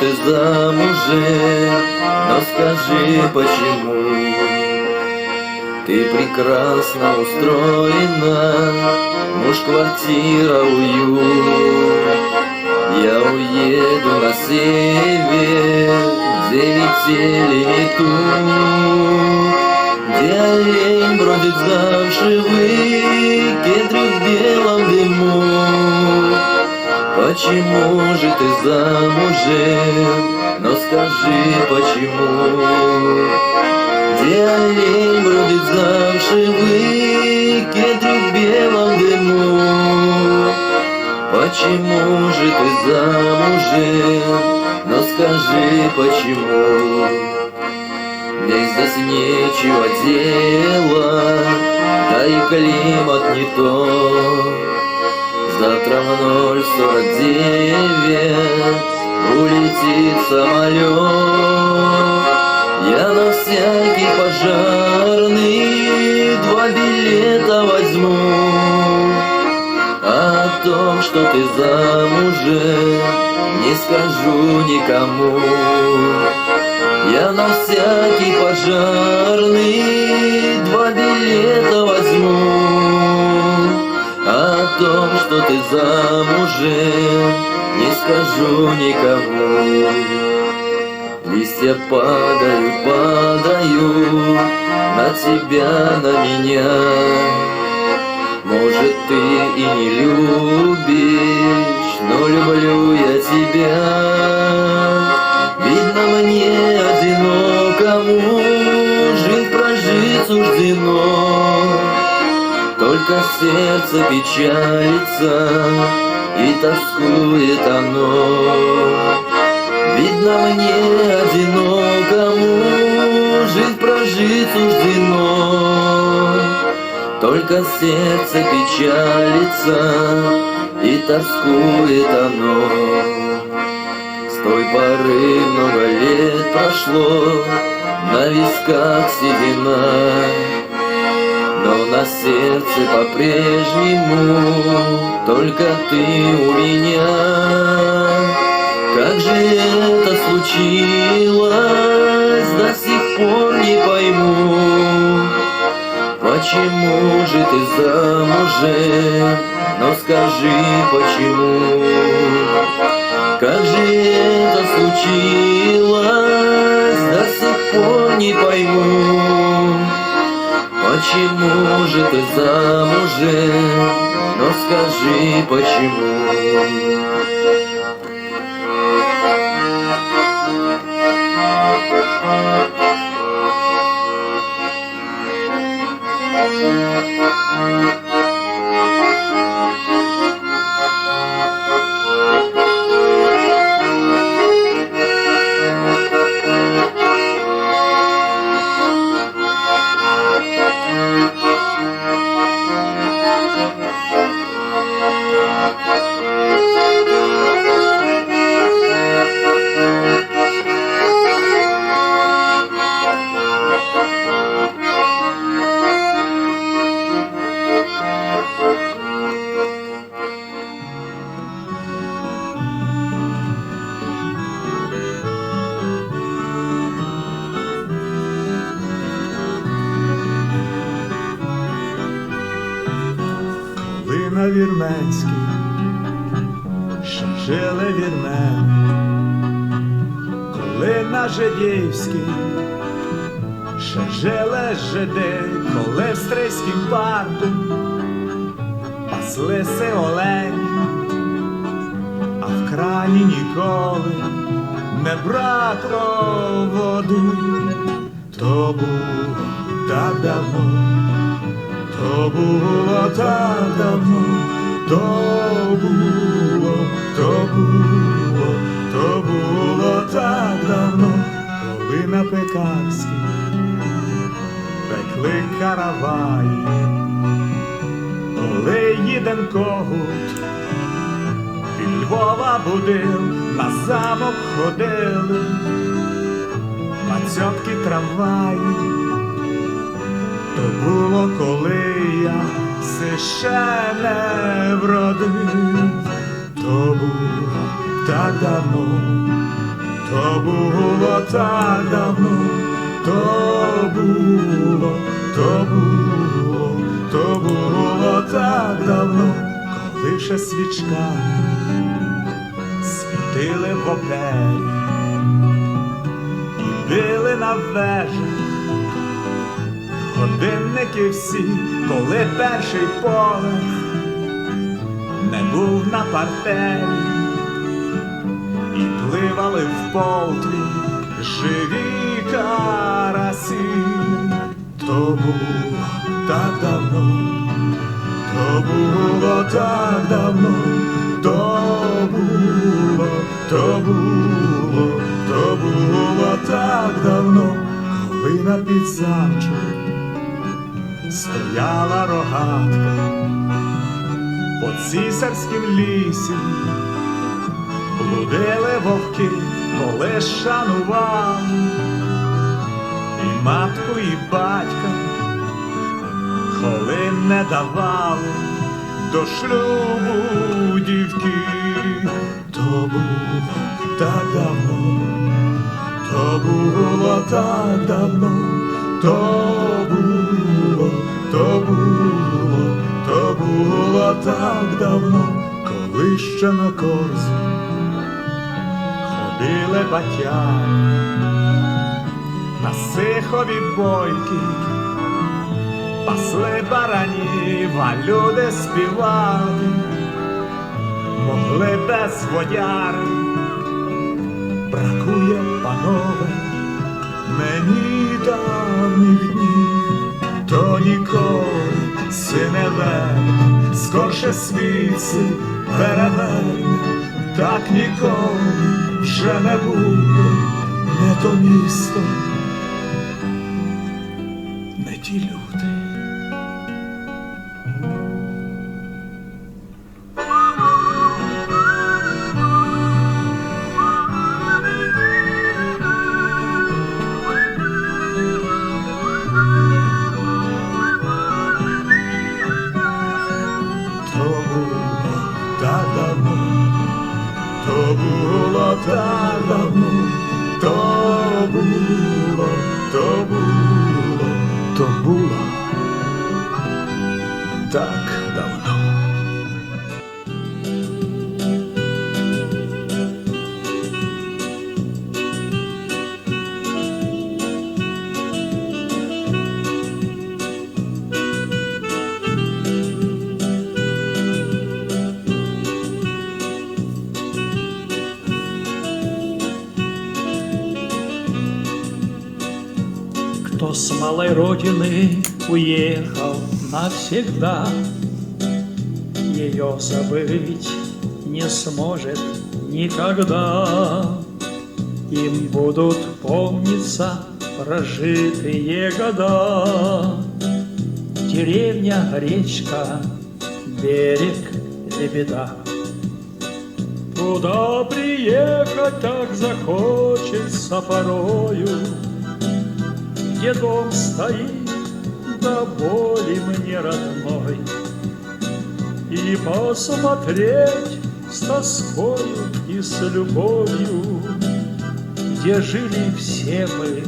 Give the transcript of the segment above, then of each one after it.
ты замужем? Но скажи, почему? Ты прекрасно устроена, муж, квартира, уют. Я уеду на север, где метели метут, Где олень бродит замшевый, кедры в белом дыму. Почему же ты замужем, но скажи, почему? Где олень бродит замшевый, кедры в белом дыму. Почему же ты замужем, но скажи, почему? Мне здесь нечего делать, да и климат не то. Завтра в ноль сорок девять улетит самолет. Я на всякий пожарный два билета возьму. О том, что ты замужем, не скажу никому. Я на всякий пожарный два билета том, что ты замужем, не скажу никому. Листья падают, падают на тебя, на меня. Может, ты и не любишь, но люблю я тебя. Видно мне одинокому жить прожить суждено. Только сердце печалится и тоскует оно. Видно мне одинокому жить прожить суждено. Только сердце печалится и тоскует оно. С той поры много лет прошло, на висках седина. Но на сердце по-прежнему только ты у меня. Как же это случилось, до сих пор не пойму. Почему же ты замужем, но скажи почему? Как же это случилось, до сих пор не пойму. Почему же ты замуже, но скажи почему. Вірменській ще жили вірмени, коли на жидівській ще жили жиди, коли в стрийськім парку паслися олені, а в крані ніколи не бракло води, то було так давно. То було так давно, то було, то було, то було так давно, коли на пекарській пекли караваї, коли їден когут під Львова будив, на замок ходили, пацьотки трамваї. То було, коли я все ще не вродив, то було так давно, то було так давно, то було, то було, то було так давно, коли ще свічками світили в опері і били на вежах. Годинники всі, коли перший поверх не був на партері, і пливали в полтві живі карасі, то було так давно, то було так давно, то було, то було, то було так давно, коли на підзамчу стояла рогатка по цісарськім лісі, блудили вовки, коли шанували. І матку, і батька, коли не давали. До шлюбу дівки, то було так давно, то було так давно, то було, то було, то було так давно, коли ще на корзі ходили батяги, на сихові бойки, пасли баранів, а люди співали, могли без водяри, бракує, панове, мені давніх днів, ніколи синеве, скорше світси переверне, так ніколи вже не буде, не то місто, так давно. Кто с малой родины уехал навсегда, Ее забыть не сможет никогда. Им будут помниться прожитые года. Деревня, речка, берег, лебеда. Куда приехать так захочется порою, где дом стоит до боли мне родной, И посмотреть с тоскою и с любовью, Где жили все мы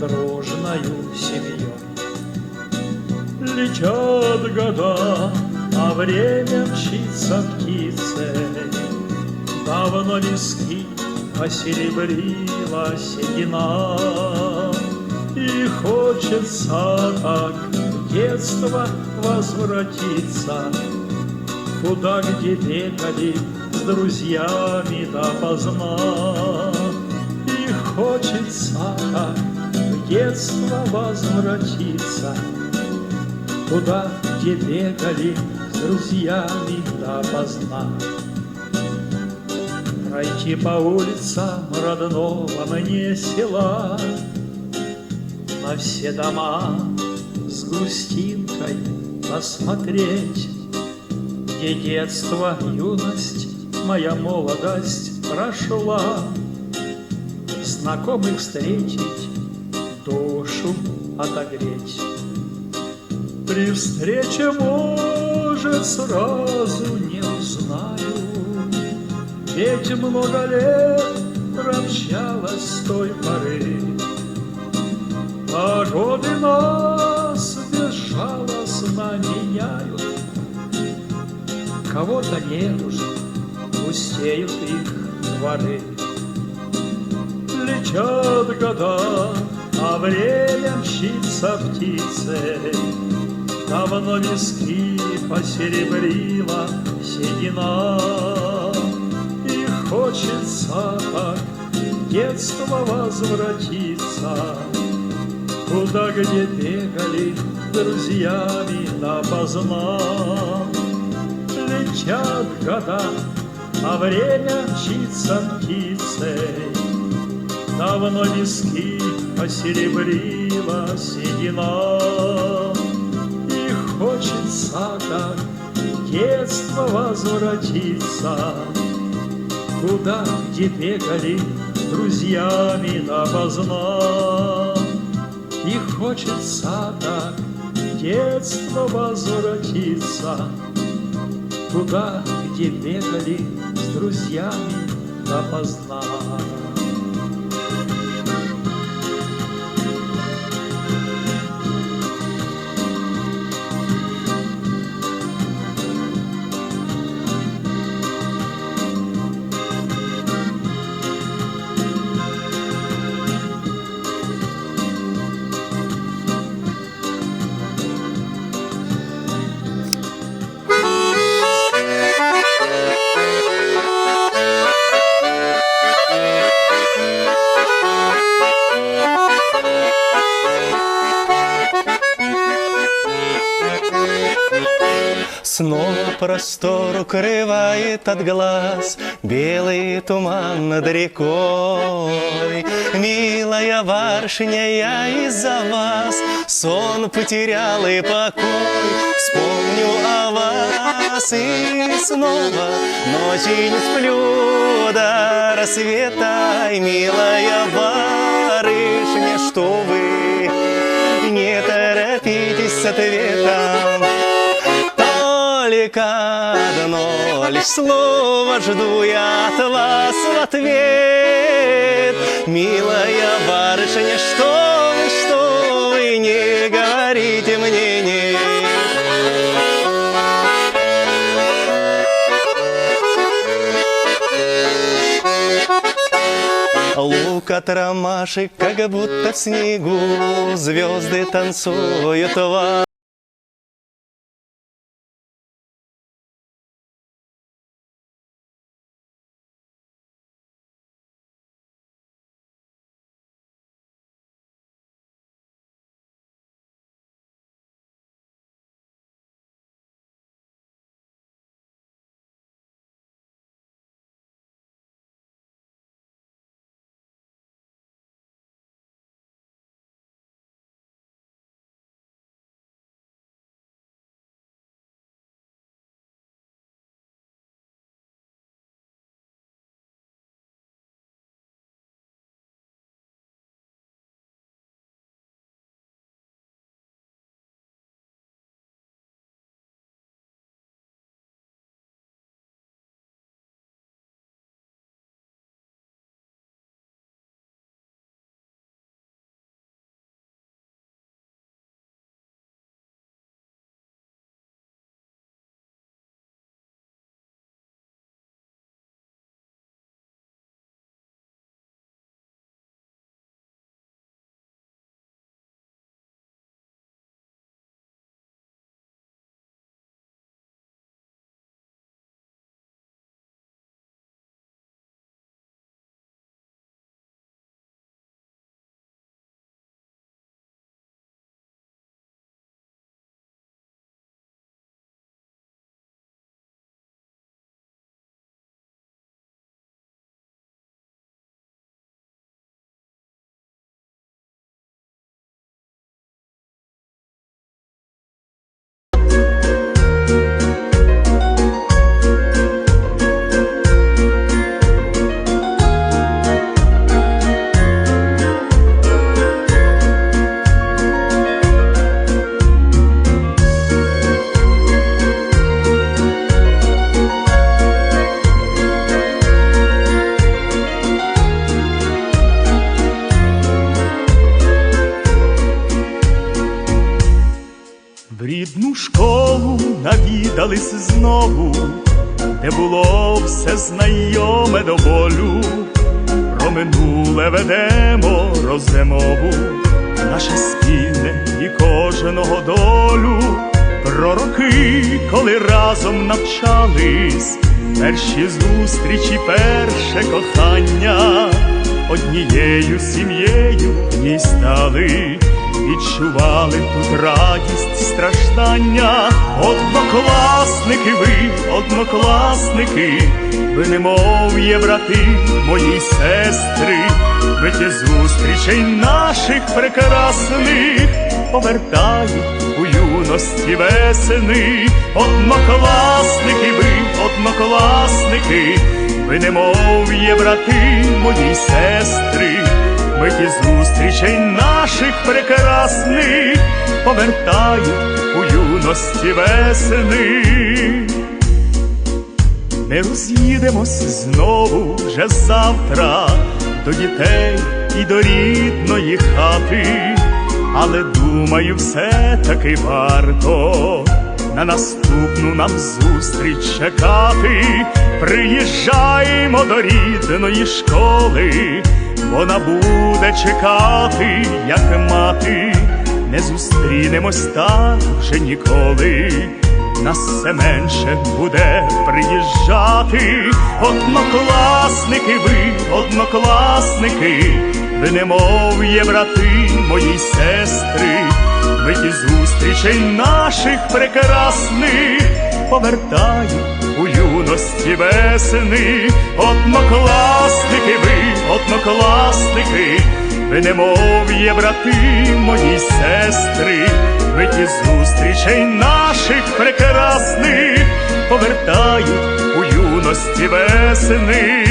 дружною семьей. Летят года, а время мчится птицей, Давно виски посеребрила седина, И хочется так детство возвратиться, Туда, где бегали с друзьями допоздна. И хочется в детство возвратиться, Туда, где бегали с друзьями допоздна. Пройти по улицам родного мне села, На все дома грустинкой посмотреть, Где детство, юность, моя молодость прошла, Знакомых встретить, душу отогреть. При встрече, может, сразу не узнаю, Ведь много лет промчалось с той поры, А годы нас безжалостно меняют. Кого-то нет уже, пустеют их дворы. Летят года, а время мчится птицей. Давно виски посеребрила седина, И хочется так детство возвратиться, Куда, где бегали друзьями допоздна. Летят года, а время мчится птицей, Давно виски посеребрила седина, И хочется так в детство возвратиться, Туда, где бегали друзьями допоздна. И хочется так детство возвратиться, Туда, где бегали с друзьями допоздна. Простор укрывает от глаз Белый туман над рекой. Милая барышня, я из-за вас Сон потерял и покой. Вспомню о вас и снова Ночи не сплю до рассвета. Милая барышня, что вы Не торопитесь с ответом только одно лишь слово жду я от вас в ответ. Милая барышня, что вы, что вы, не говорите мне нет. Лук от ромашек, как будто в снегу, Звезды танцуют в ведемо розмову, наше спільне і кожного долю. Про роки, коли разом навчались, перші зустрічі, перше кохання, однією сім'єю в стали, відчували тут радість, страждання, однокласники ви, однокласники, ви немов є брати мої сестри, ті зустрічей наших прекрасних. Повертають у юності весени, однокласники ви, однокласники, ви немов є брати мої сестри, ми ті зустрічей наших прекрасних. Повертають у юності весени. Ми роз'їдемось знову вже завтра до дітей і до рідної хати, але думаю, все таки варто на наступну нам зустріч чекати. Приїжджаємо до рідної школи, вона буде чекати, як мати, не зустрінемось так вже ніколи нас все менше буде приїжджати. Однокласники ви, однокласники, ви немов брати мої сестри, ви ті зустрічей наших прекрасних повертають у юності весени. Однокласники ви, однокласники, ви немов брати мої сестри, ви ті зустрічей наших прекрасних повертають у юності весени.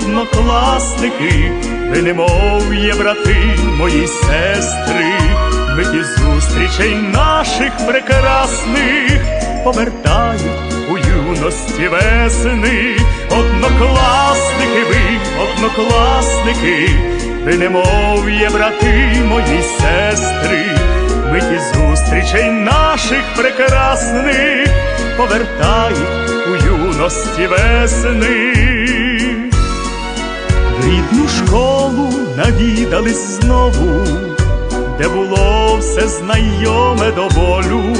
Однокласники, ви немов є брати мої сестри, ми ті зустрічей наших прекрасних повертають у юності весени. Однокласники ви, однокласники, ви немов є брати мої сестри, ми ті зустрічей наших прекрасних повертають у юності весени. Рідну школу навідались знову, де було все знайоме до болю.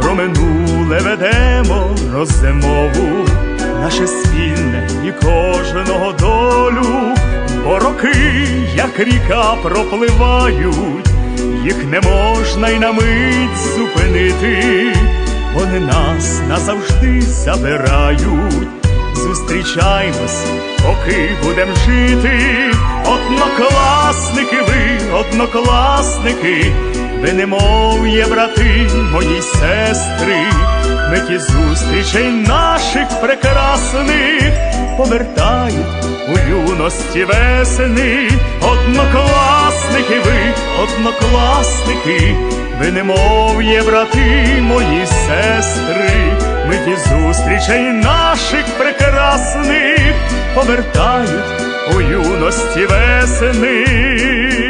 Про минуле ведемо розмову, наше спільне і кожного долю, бо роки, як ріка, пропливають, їх не можна й на мить зупинити, вони нас назавжди забирають. Зустрічаймось, поки будем жити, однокласники ви, однокласники, ви немов є брати мої сестри, ми ті зустрічей наших прекрасних повертають у юності весени, однокласники ви, однокласники, ви немов є брати мої сестри, ми ті зустрічей наших прекрасних повертають у юності весени.